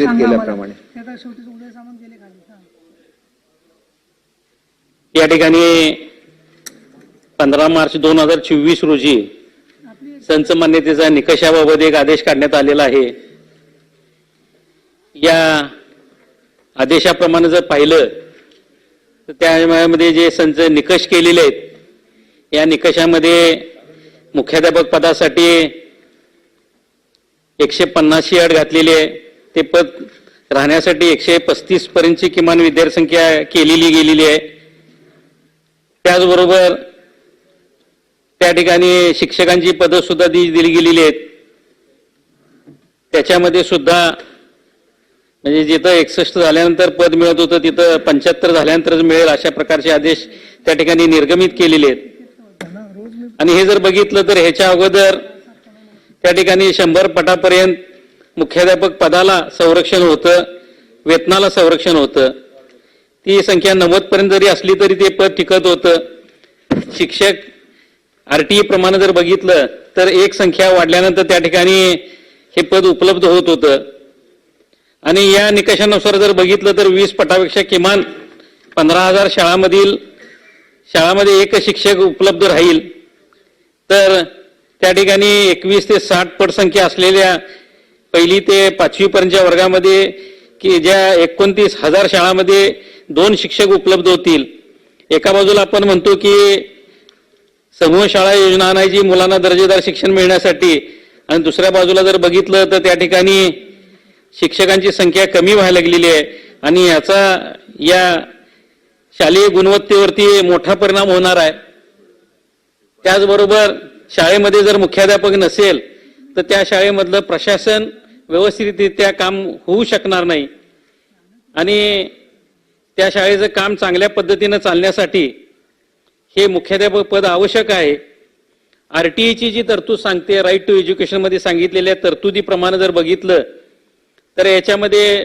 वितरित केल्याप्रमाणे हा. या ठिकाणी पंधरा मार्च दोन हजार चोवीस रोजी संच मान्यतेचा निकषाबाबत एक आदेश काढण्यात आलेला आहे. या आदेशाप्रमाणे जर पाहिलं तर त्यामध्ये जे संच निकष केलेले आहेत या निकषामध्ये मुख्याध्यापक पदासाठी एकशे पन्नासची अट घातलेली आहे. ते पद राहण्यासाठी एकशे पस्तीस पर्यंतची किमान विद्यार्थ्या केलेली गेलेली आहे. त्याचबरोबर त्या ठिकाणी शिक्षकांची पदं सुद्धा दिली गेलेली आहेत. त्याच्यामध्ये सुद्धा म्हणजे जिथं एकसष्ट झाल्यानंतर पद मिळत होतं तिथं पंच्याहत्तर झाल्यानंतरच मिळेल अशा प्रकारचे आदेश त्या ठिकाणी निर्गमित केलेले आहेत. आणि हे जर बघितलं तर ह्याच्या अगोदर त्या ठिकाणी शंभर पटापर्यंत मुख्याध्यापक पदाला संरक्षण होतं वेतनाला संरक्षण होतं. ती संख्या नव्वद पर्यंत जरी असली तरी ते पद टिकत होतं. शिक्षक आर टी प्रमाणे जर बघितलं तर एक संख्या वाढल्यानंतर त्या ठिकाणी हे पद उपलब्ध होत होतं. आणि या निकषानुसार जर बघितलं तर वीस पटापेक्षा किमान पंधरा हजार शाळामधील शाळामध्ये एक शिक्षक उपलब्ध राहील. तर त्या ठिकाणी एकवीस ते साठ पट संख्या असलेल्या पहिली ते पाचवी पर्यंतच्या वर्गामध्ये की ज्या एकोणतीस हजार शाळामध्ये दोन शिक्षक उपलब्ध होतील. एका बाजूला आपण म्हणतो की समूह शाळा योजना आणायची मुलांना दर्जेदार शिक्षण मिळण्यासाठी. आणि दुसऱ्या बाजूला जर बघितलं तर त्या ठिकाणी शिक्षकांची संख्या कमी व्हायला लागलेली आहे. आणि याचा या शालेय गुणवत्तेवरती मोठा परिणाम होणार आहे. त्याचबरोबर शाळेमध्ये जर मुख्याध्यापक नसेल तर त्या शाळेमधलं प्रशासन व्यवस्थितरित्या काम होऊ शकणार नाही. आणि त्या शाळेचं काम चांगल्या पद्धतीनं चालण्यासाठी हे मुख्याध्यापक पद आवश्यक आहे. आर आरटीईची जी तरतूद सांगते राईट टू एज्युकेशनमध्ये सांगितलेल्या तरतुदीप्रमाणे जर बघितलं तर याच्यामध्ये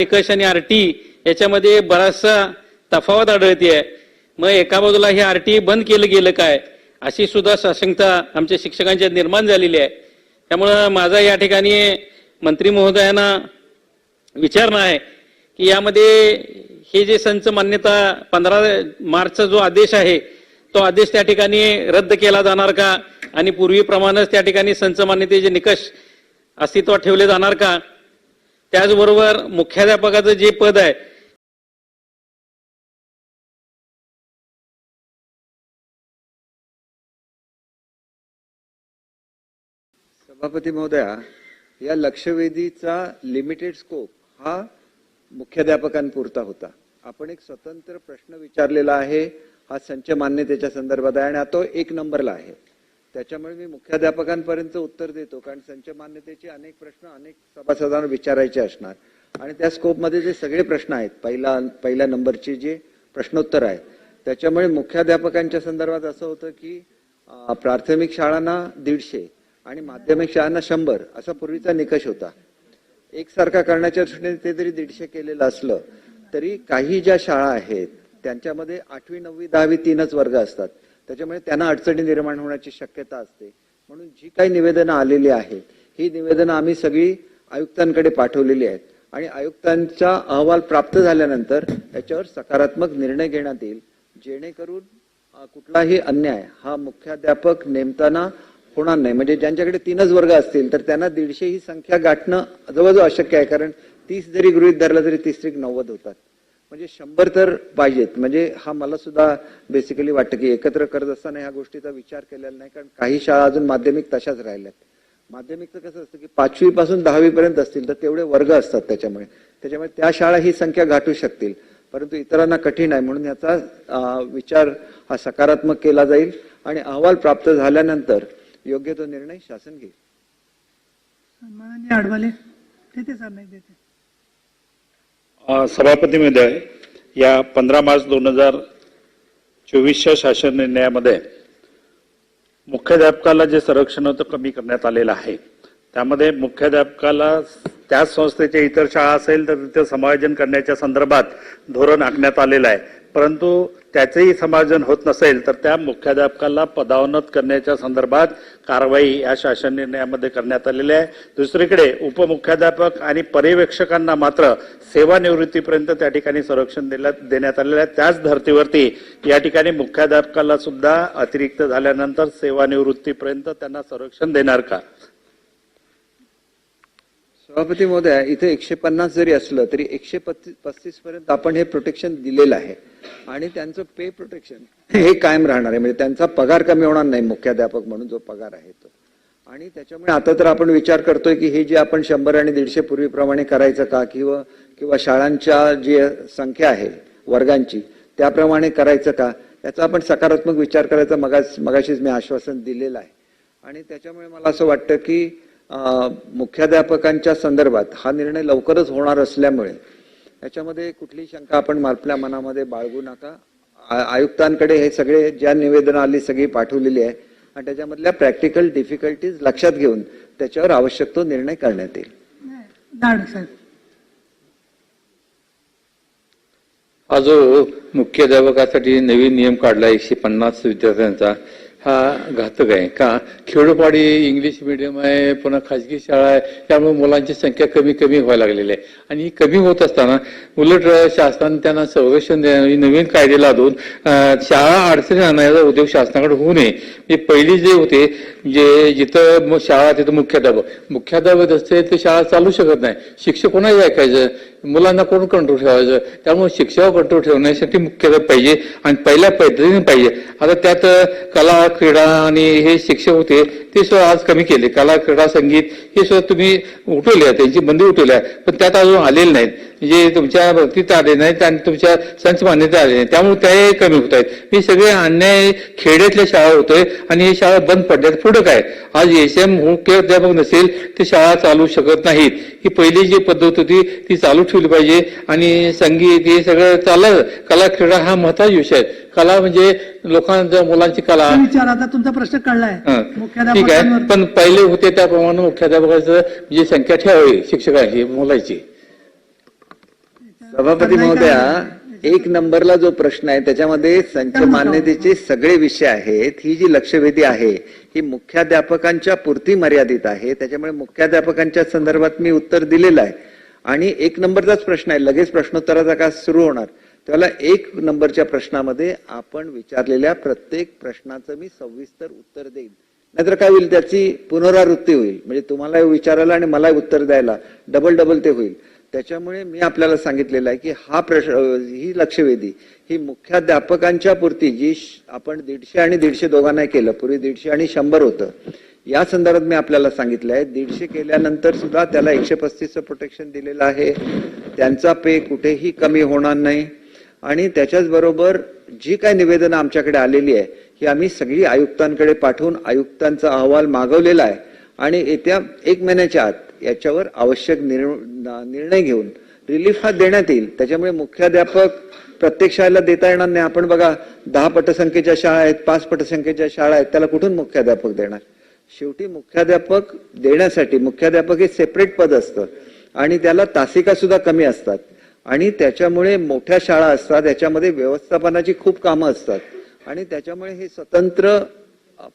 निकष आणि आर टी याच्यामध्ये बराचसा तफावत आढळते आहे. मग एका बाजूला हे आरटी बंद केलं गेलं काय अशी सुद्धा साशंकता आमच्या शिक्षकांच्या निर्माण झालेली आहे. त्यामुळं माझा या ठिकाणी मंत्री महोदयांना विचारणं आहे की यामध्ये हे जे संच मान्यता पंधरा मार्चचा जो आदेश आहे तो आदेश त्या ठिकाणी रद्द केला जाणार का? आणि पूर्वीप्रमाणेच त्या ठिकाणी संच मान्यतेचे निकष अस्तित्वात ठेवले जाणार का? त्याचबरोबर मुख्याध्यापकाचं जे पद आहे सभापती महोदया या लक्षवेधीचा लिमिटेड स्कोप हा मुख्याध्यापकांपुरता होता. आपण एक स्वतंत्र प्रश्न विचारलेला आहे हा संच मान्यतेच्या संदर्भात आहे आणि हा तो एक नंबरला आहे. त्याच्यामुळे मी मुख्याध्यापकांपर्यंत उत्तर देतो कारण संच मान्यतेचे अनेक प्रश्न अनेक सभासदांना विचारायचे असणार. आणि त्या स्कोपमध्ये जे सगळे प्रश्न आहेत पहिला पहिल्या नंबरचे जे प्रश्नोत्तर आहेत त्याच्यामुळे मुख्याध्यापकांच्या संदर्भात असं होतं की प्राथमिक शाळांना दीडशे आणि माध्यमिक शाळांना शंभर असा पूर्वीचा निकष होता. एकसारखा करण्याच्या दृष्टीने ते जरी दीडशे केलेलं असलं तरी काही ज्या शाळा आहेत त्यांच्यामध्ये आठवी नववी दहावी तीनच वर्ग असतात. त्याच्यामुळे त्यांना अडचणी निर्माण होण्याची शक्यता असते. म्हणून जी काही निवेदनं आलेली आहेत ही निवेदनं आम्ही सगळी आयुक्तांकडे पाठवलेली आहेत. आणि आयुक्तांचा अहवाल प्राप्त झाल्यानंतर याच्यावर सकारात्मक निर्णय घेण्यात येईल जेणेकरून कुठलाही अन्याय हा मुख्याध्यापक नेमताना होणार नाही. म्हणजे ज्यांच्याकडे तीनच वर्ग असतील तर त्यांना दीडशे ही संख्या गाठणं जवळजवळ अशक्य आहे कारण तीस जरी गृहीत धरलं तरी तीस त्रिक नव्वद होतात. म्हणजे शंभर तर पाहिजेत. म्हणजे हा मला सुद्धा बेसिकली वाटतं की एकत्र करत असताना ह्या गोष्टीचा विचार केलेला नाही कारण काही शाळा अजून माध्यमिक तशाच राहिल्यात. माध्यमिकचं कसं असतं की पाचवीपासून दहावीपर्यंत असतील तर तेवढे वर्ग असतात त्याच्यामुळे. त्याच्यामुळे त्या शाळा ही संख्या गाठू शकतील. परंतु इतरांना कठीण आहे म्हणून याचा विचार हा सकारात्मक केला जाईल. आणि अहवाल प्राप्त झाल्यानंतर योग्य तो निर्णय शासन घेईल. माननीय आडवाले देते सर नाही देते. अ, सभापती महोदय या पंधरा मार्च दोन हजार चोवीसच्या शासन निर्णयामध्ये मुख्याध्यापकाला जे संरक्षण होतं कमी करण्यात आलेलं आहे. त्यामध्ये मुख्याध्यापकाला त्याच संस्थेच्या इतर शाळा असेल तर तिथे समायोजन करण्याच्या संदर्भात धोरण आखण्यात आलेलं आहे. परंतु त्याचेही समायोजन होत नसेल तर त्या मुख्याध्यापकाला पदावनत करण्याच्या संदर्भात कारवाई या शासन निर्णयामध्ये करण्यात आलेली आहे. दुसरीकडे उपमुख्याध्यापक आणि पर्यवेक्षकांना मात्र सेवानिवृत्तीपर्यंत त्या ठिकाणी संरक्षण देण्यात आलेलं आहे. त्याच धर्तीवरती या ठिकाणी मुख्याध्यापकाला सुद्धा अतिरिक्त झाल्यानंतर सेवानिवृत्तीपर्यंत त्यांना संरक्षण देणार का? सभापती महोदय इथे एकशे पन्नास जरी असलं तरी एकशे पस्तीस पर्यंत आपण हे प्रोटेक्शन दिलेलं आहे. आणि त्यांचं पे प्रोटेक्शन हे कायम राहणार आहे. म्हणजे त्यांचा पगार कमी होणार नाही मुख्याध्यापक म्हणून जो पगार आहे तो. आणि त्याच्यामुळे आता तर आपण विचार करतोय की हे जे आपण शंभर आणि दीडशे पूर्वीप्रमाणे करायचं का? किंवा किंवा शाळांच्या जी संख्या आहे वर्गांची त्याप्रमाणे करायचं का? याचा आपण सकारात्मक विचार करायचा. मगाच मगाशीच मी आश्वासन दिलेलं आहे. आणि त्याच्यामुळे मला असं वाटतं की मुख्याध्यापकांच्या संदर्भात हा निर्णय लवकरच होणार असल्यामुळे याच्यामध्ये कुठली शंका आपण आपल्या मनामध्ये बाळगू नका. आयुक्तांकडे हे सगळे ज्या निवेदन आली सगळी पाठवलेली आहे आणि त्याच्यामधल्या प्रॅक्टिकल डिफिकल्टीज लक्षात घेऊन त्याच्यावर आवश्यक तो निर्णय करण्यात येईल. हा जो मुख्याध्यापकासाठी नवीन नियम काढला एकशे पन्नास विद्यार्थ्यांचा हा घातक आहे. का? खेडोपाडी इंग्लिश मिडियम आहे पुन्हा खाजगी शाळा आहे त्यामुळे मुलांची संख्या कमी कमी व्हायला लागलेली आहे. आणि ही कमी होत असताना उलट शासनाने त्यांना संरक्षण देणारी नवीन कायदे लादून शाळा अडचणी आणण्याचा उद्योग शासनाकडे होऊ नये. हे पहिली जे होते जे जिथं शाळा तिथं मुख्याध्यापक. मुख्याध्यापक असते ते शाळा चालू शकत नाही. शिक्षक कोणाही ऐकायचं? मुलांना कोण कंट्रोल ठेवायचं? त्यामुळे शिक्षक कंट्रोल ठेवण्यासाठी मुख्यतः पाहिजे आणि पहिल्या पद्धतीने पाहिजे. आता त्यात कला क्रीडा आणि हे शिक्षक होते. ते सुद्धा आज कमी केले. कला क्रीडा संगीत हे सुद्धा तुम्ही उठवले त्यांची बंदी उठवल्या पण त्यात अजून आलेले नाहीत. जे तुमच्या बाबतीत आले नाहीत आणि तुमच्या संच मान्यता आले नाही त्यामुळे त्याही कमी होत आहेत. हे सगळे अन्याय खेड्यातल्या शाळा होतोय आणि ही शाळा बंद पडल्यात पुढं काय? आज एस एम मुख्य अध्यापक नसेल ते शाळा चालू शकत नाहीत. ही पहिली जी पद्धत होती ती चालू ठेवली पाहिजे. आणि संगीत हे सगळं चाललं. कला क्रीडा हा महत्त्वाचा विषय आहे. कला म्हणजे लोकांच्या मुलांची कला. विचार आता तुमचा प्रश्न कळलाय. हं. ठीक आहे. पण पहिले होते त्याप्रमाणे मुख्याध्यापकाचं जी संख्या ठेवावी शिक्षकांची मुलांची सभापती महोदया एक नंबरला जो प्रश्न आहे त्याच्यामध्ये संच मान्यतेचे सगळे विषय आहेत. ही जी लक्षवेधी आहे ही मुख्याध्यापकांच्या पुरती मर्यादित आहे. त्याच्यामुळे मुख्याध्यापकांच्या संदर्भात मी उत्तर दिलेलं आहे. आणि एक नंबरचाच प्रश्न आहे लगेच प्रश्नोत्तराचा का सुरू होणार. त्याला एक नंबरच्या प्रश्नामध्ये आपण विचारलेल्या प्रत्येक प्रश्नाचं मी सविस्तर उत्तर देईन. नाहीतर काय होईल त्याची पुनरावृत्ती होईल. म्हणजे तुम्हाला विचारायला आणि मला उत्तर द्यायला डबल डबल ते होईल. त्याच्यामुळे मी आपल्याला सांगितलेलं आहे की हा प्रश्न ही लक्षवेधी ही मुख्याध्यापकांच्या पुरती जी श- आपण दीडशे आणि दीडशे दोघांना केलं पूर्वी दीडशे आणि शंभर होतं. या संदर्भात मी आपल्याला सांगितलं आहे दीडशे केल्यानंतर सुद्धा त्याला एकशे पस्तीसचं प्रोटेक्शन दिलेलं आहे. त्यांचा पे कुठेही कमी होणार नाही. आणि त्याच्याचबरोबर जी काय निवेदनं आमच्याकडे आलेली आहे ही आम्ही सगळी आयुक्तांकडे पाठवून आयुक्तांचा अहवाल मागवलेला आहे. आणि येत्या एक महिन्याच्या आत याच्यावर आवश्यक निर्- निर्णय घेऊन रिलीफ हा देण्यात येईल. त्याच्यामुळे मुख्याध्यापक प्रत्येक शाळेला देता येणार नाही. आपण बघा दहा पटसंख्येच्या शाळा आहेत पाच पटसंख्येच्या शाळा आहेत त्याला कुठून मुख्याध्यापक देणार? शेवटी मुख्याध्यापक देण्यासाठी मुख्याध्यापक हे सेपरेट पद असतं आणि त्याला तासिका सुद्धा कमी असतात. आणि त्याच्यामुळे मोठ्या शाळा असतात त्याच्यामध्ये व्यवस्थापनाची खूप कामं असतात. आणि त्याच्यामुळे हे स्वतंत्र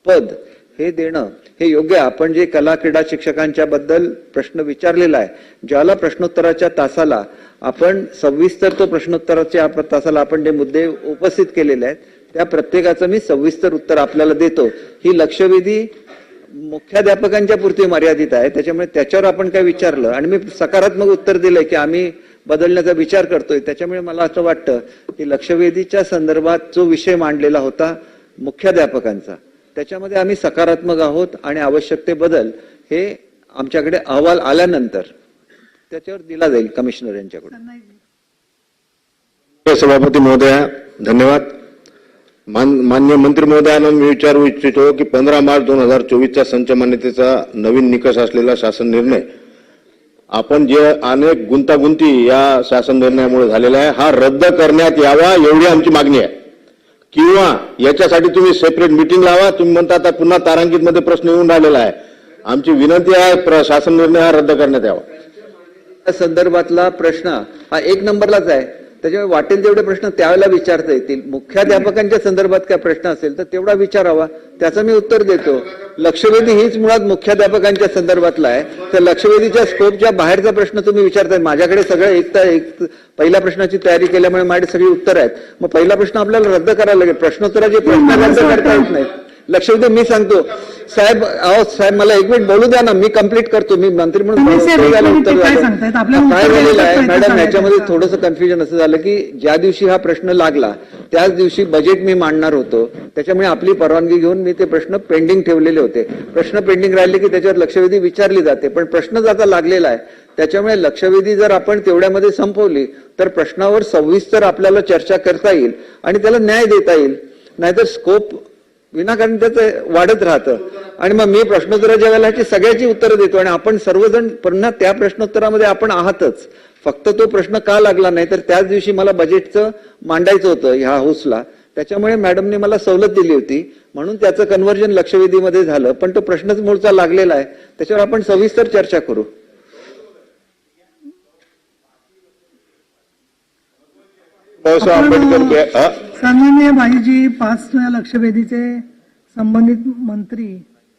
पद हे देणं हे योग्य आपण जे कला क्रीडा शिक्षकांच्या बद्दल प्रश्न विचारलेला आहे ज्याला प्रश्नोत्तराच्या तासाला आपण सविस्तर तो प्रश्नोत्तराच्या तासाला आपण जे मुद्दे उपस्थित केलेले आहेत त्या प्रत्येकाचं मी सविस्तर उत्तर आपल्याला देतो. ही लक्षवेधी मुख्याध्यापकांच्या पुरती मर्यादित आहे. त्याच्यामुळे त्याच्यावर आपण काय विचारलं आणि मी सकारात्मक उत्तर दिलंय की आम्ही बदलण्याचा विचार करतोय. त्याच्यामुळे मला असं वाटतं की लक्षवेधीच्या संदर्भात जो विषय मांडलेला होता मुख्याध्यापकांचा त्याच्यामध्ये आम्ही सकारात्मक आहोत आणि आवश्यक ते बदल हे आमच्याकडे अहवाल आल्यानंतर त्याच्यावर दिला जाईल कमिशनर यांच्याकडून. सभापती महोदया धन्यवाद. मान मान्य मंत्री महोदयांना मी विचारू इच्छितो की पंधरा मार्च दोन हजार चोवीसचा संच मान्यतेचा नवीन निकष असलेला शासन निर्णय आपण जे अनेक गुंतागुंती या शासन निर्णयामुळे झालेला आहे हा रद्द करण्यात यावा एवढी आमची मागणी आहे. किंवा याच्यासाठी तुम्ही सेपरेट मिटिंग लावा तुम्ही म्हणता आता पुन्हा तारांकित मध्ये प्रश्न येऊन राहिलेला आहे. आमची विनंती आहे प्र- शासन निर्णय हा रद्द करण्यात यावा. या संदर्भातला प्रश्न हा एक नंबरलाच आहे. त्याच्यामुळे वाटेल तेवढे प्रश्न त्यावेळेला विचारता येतील. मुख्याध्यापकांच्या संदर्भात काय प्रश्न असेल तर तेवढा विचारावा. त्याचं मी उत्तर देतो. लक्षवेधी हीच मुळात मुख्याध्यापकांच्या संदर्भातला आहे. तर लक्षवेधीच्या स्कोपच्या बाहेरचा प्रश्न तुम्ही विचारताय. माझ्याकडे सगळं एक तर एक पहिल्या प्रश्नाची तयारी केल्यामुळे माझे सगळी उत्तर आहेत. मग पहिला प्रश्न आपल्याला रद्द करायला लागेल. प्रश्नोत्तराचे प्रश्न रद्द करता येत नाहीत. लक्षवेधी मी सांगतो. साहेब अहो साहेब मला एक मिनिट बोलू द्या ना. मी कंप्लीट करतो. मी मंत्री म्हणून काय झालेलं आहे? मॅडम याच्यामध्ये. थोडंसं कन्फ्युजन असं झालं की ज्या दिवशी हा प्रश्न लागला त्याच दिवशी बजेट मी मांडणार होतो. त्याच्यामुळे आपली परवानगी घेऊन मी ते प्रश्न पेंडिंग ठेवलेले होते. प्रश्न पेंडिंग राहिले की त्याच्यावर लक्षवेधी विचारली जाते. पण प्रश्नच आता लागलेला आहे त्याच्यामुळे लक्षवेधी जर आपण तेवढ्यामध्ये संपवली तर प्रश्नावर सविस्तर आपल्याला चर्चा करता येईल आणि त्याला न्याय देता येईल. नाहीतर स्कोप विनाकारण त्याचं वाढत राहतं. आणि मग मी प्रश्नोत्तराच्या वेळेला ह्याची सगळ्याची उत्तरं देतो आणि आपण सर्वजण पुन्हा त्या प्रश्नोत्तरामध्ये आपण आहातच. फक्त तो प्रश्न का लागला नाही तर त्याच दिवशी मला बजेटचं मांडायचं होतं ह्या हाऊसला त्याच्यामुळे मॅडमने मला सवलत दिली होती. म्हणून त्याचं कन्व्हर्जन लक्षवेधीमध्ये झालं. पण तो प्रश्नच मूळचा लागलेला आहे. त्याच्यावर आपण सविस्तर चर्चा करू. आंबेडकर सन्माननीय भाईजी पाच लक्षवेधीचे संबंधित मंत्री